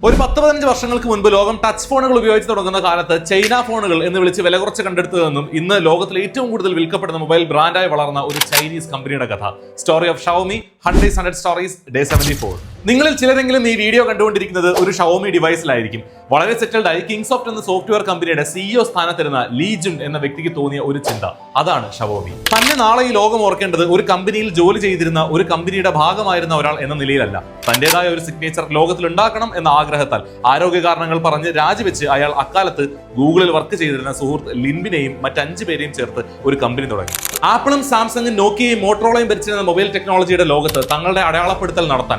ഒരു പത്ത് പതിനഞ്ച് വർഷങ്ങൾക്ക് മുൻപ് ലോകം ടച്ച് ഫോണുകൾ ഉപയോഗിച്ച് തുടങ്ങുന്ന കാലത്ത് ചൈന ഫോണുകൾ എന്ന് വിളിച്ച് വില കുറച്ച് കണ്ടെടുത്തതെന്നും ഇന്ന് ലോകത്തിൽ ഏറ്റവും കൂടുതൽ വിൽക്കപ്പെടുന്ന മൊബൈൽ ബ്രാൻഡായി വളർന്ന ഒരു ചൈനീസ് കമ്പനിയുടെ കഥ. Story of Xiaomi hundred hundred stories day seventy four നിങ്ങളിൽ ചിലരെങ്കിലും ഈ വീഡിയോ കണ്ടുകൊണ്ടിരിക്കുന്നത് ഒരു ഷവോമി ഡിവൈസിലായിരിക്കും വളരെ സെറ്റിൽഡ് ആയി കിങ്സോഫ്റ്റ് എന്ന സോഫ്റ്റ്വെയർ കമ്പനിയുടെ സിഇഒ സ്ഥാനത്തിരുന്ന ലീജുൻ എന്ന വ്യക്തിക്ക് തോന്നിയ ഒരു ചിന്ത. അതാണ് ഷവോമി തന്നെ നാളെ ഈ ലോകം ഓർക്കേണ്ടത് ഒരു കമ്പനിയിൽ ജോലി ചെയ്തിരുന്ന ഒരു കമ്പനിയുടെ ഭാഗമായിരുന്ന ഒരാൾ എന്ന നിലയിലല്ല. തന്റേതായ ഒരു സിഗ്നേച്ചർ ലോകത്തിൽ ഉണ്ടാക്കണം എന്ന ആഗ്രഹത്താൽ ആരോഗ്യ കാരണങ്ങൾ പറഞ്ഞ് രാജിവെച്ച് അയാൾ അക്കാലത്ത് ഗൂഗിളിൽ വർക്ക് ചെയ്തിരുന്ന സുഹൃത്ത് ലിൻബിനെയും മറ്റഞ്ചു പേരെയും ചേർത്ത് ഒരു കമ്പനി തുടങ്ങി. ആപ്പിളും സാംസങ്ങും നോക്കിയയും മോട്ടറോളയും ഭരിച്ചിരുന്ന മൊബൈൽ ടെക്നോളജിയുടെ ലോകത്ത് തങ്ങളുടെ അടയാളപ്പെടുത്തൽ നടത്താൻ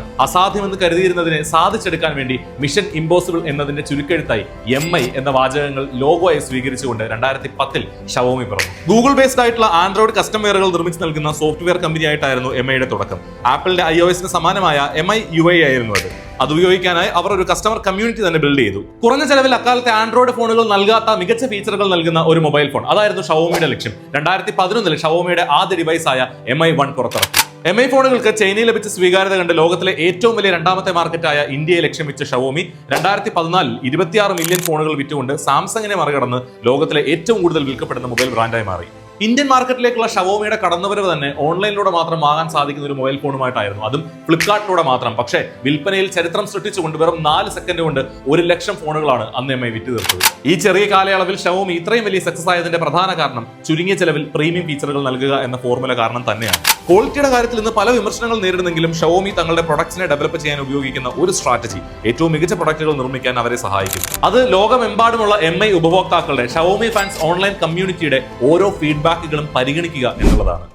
അസാധ്യമെന്ന് കരുതിയിരുന്നതിനെ സാധിച്ചെടുക്കാൻ വേണ്ടി മിഷൻ ഇമ്പോസിബിൾ എന്നതിന്റെ ചുരുക്കെഴുത്തായി എം ഐ എന്ന വാചകങ്ങൾ ലോഗോയായി സ്വീകരിച്ചുകൊണ്ട് രണ്ടായിരത്തി പത്തിൽ ഷവോമി പറഞ്ഞു ഗൂഗിൾ ബേസ്ഡ് ആയിട്ടുള്ള ആൻഡ്രോയിഡ് കസ്റ്റം വെയറുകൾ നിർമ്മിച്ച് നൽകുന്ന സോഫ്റ്റ്വെയർ കമ്പനിയായിട്ടായിരുന്നു എം ഐയുടെ തുടക്കം ആപ്പിളിന്റെ ഐ ഒ എസിന് സമാനമായ എം ഐ യു ഐ ആയിരുന്നു അത്. അത് ഉപയോഗിക്കാനായി അവർ ഒരു കസ്റ്റമർ കമ്മ്യൂണിറ്റി തന്നെ ബിൽഡ് ചെയ്തു. കുറഞ്ഞ ചെലവിൽ അക്കാലത്തെ ആൻഡ്രോയിഡ് ഫോണുകൾ നൽകാത്ത മികച്ച ഫീച്ചറുകൾ നൽകുന്ന ഒരു മൊബൈൽ ഫോൺ അതായിരുന്നു ഷവോമിയുടെ ലക്ഷ്യം. രണ്ടായിരത്തി പതിനൊന്നിൽ ഷവോമിയുടെ ആദ്യ ഡിവൈസായ എം ഐ വൺ പുറത്തിറക്കി. എം ഐ ഫോണുകൾക്ക് ചൈനയിൽ ലഭിച്ച സ്വീകാര്യത കണ്ട് ലോകത്തിലെ ഏറ്റവും വലിയ രണ്ടാമത്തെ മാർക്കറ്റായ ഇന്ത്യയെ ലക്ഷ്യം വെച്ച ഷവോമി രണ്ടായിരത്തി പതിനാലിൽ ഇരുപത്തിയാറ് മില്യൺ ഫോണുകൾ വിറ്റുകൊണ്ട് സാംസങ്ങിനെ മറികടന്ന് ലോകത്തിലെ ഏറ്റവും കൂടുതൽ വിൽക്കപ്പെടുന്ന മൊബൈൽ ബ്രാൻഡായി മാറി. ഇന്ത്യൻ മാർക്കറ്റിലേക്കുള്ള ഷവോമിയുടെ കടന്നുവരവ് തന്നെ ഓൺലൈനിലൂടെ മാത്രം വാങ്ങാൻ സാധിക്കുന്ന ഒരു മൊബൈൽ ഫോണുമായിട്ടായിരുന്നു. അതും ഫ്ലിപ്കാർട്ടിലൂടെ മാത്രം. പക്ഷേ വിൽപ്പനയിൽ ചരിത്രം സൃഷ്ടിച്ചുകൊണ്ട് വെറും നാല് സെക്കൻഡ് കൊണ്ട് ഒരു ലക്ഷം ഫോണുകളാണ് അന്ന് എം ഐ വിറ്റ് തീർത്തത്. ഈ ചെറിയ കാലയളവിൽ ഷവോമി ഇത്രയും വലിയ സക്സസ് ആയതിന്റെ പ്രധാന കാരണം ചുരുങ്ങിയ ചെലവിൽ പ്രീമിയം ഫീച്ചറുകൾ നൽകുക എന്ന ഫോർമുല കാരണം തന്നെയാണ്. ക്വാളിറ്റിയുടെ കാര്യത്തിൽ ഇന്ന് പല വിമർശനങ്ങൾ നേരിടുന്നെങ്കിലും ഷവോമി തങ്ങളുടെ പ്രൊഡക്ട്സിനെ ഡെവലപ്പ് ചെയ്യാൻ ഉപയോഗിക്കുന്ന ഒരു സ്ട്രാറ്റജി ഏറ്റവും മികച്ച പ്രൊഡക്റ്റുകൾ നിർമ്മിക്കാൻ അവരെ സഹായിക്കും അത് ലോകമെമ്പാടുമുള്ള എം ഐ ഉപഭോക്താക്കളുടെ ഷവോമി ഫാൻസ് ഓൺലൈൻ കമ്മ്യൂണിറ്റിയുടെ ഓരോ ഫീഡ്ബാക്കുകളും പരിഗണിക്കുക എന്നുള്ളതാണ്.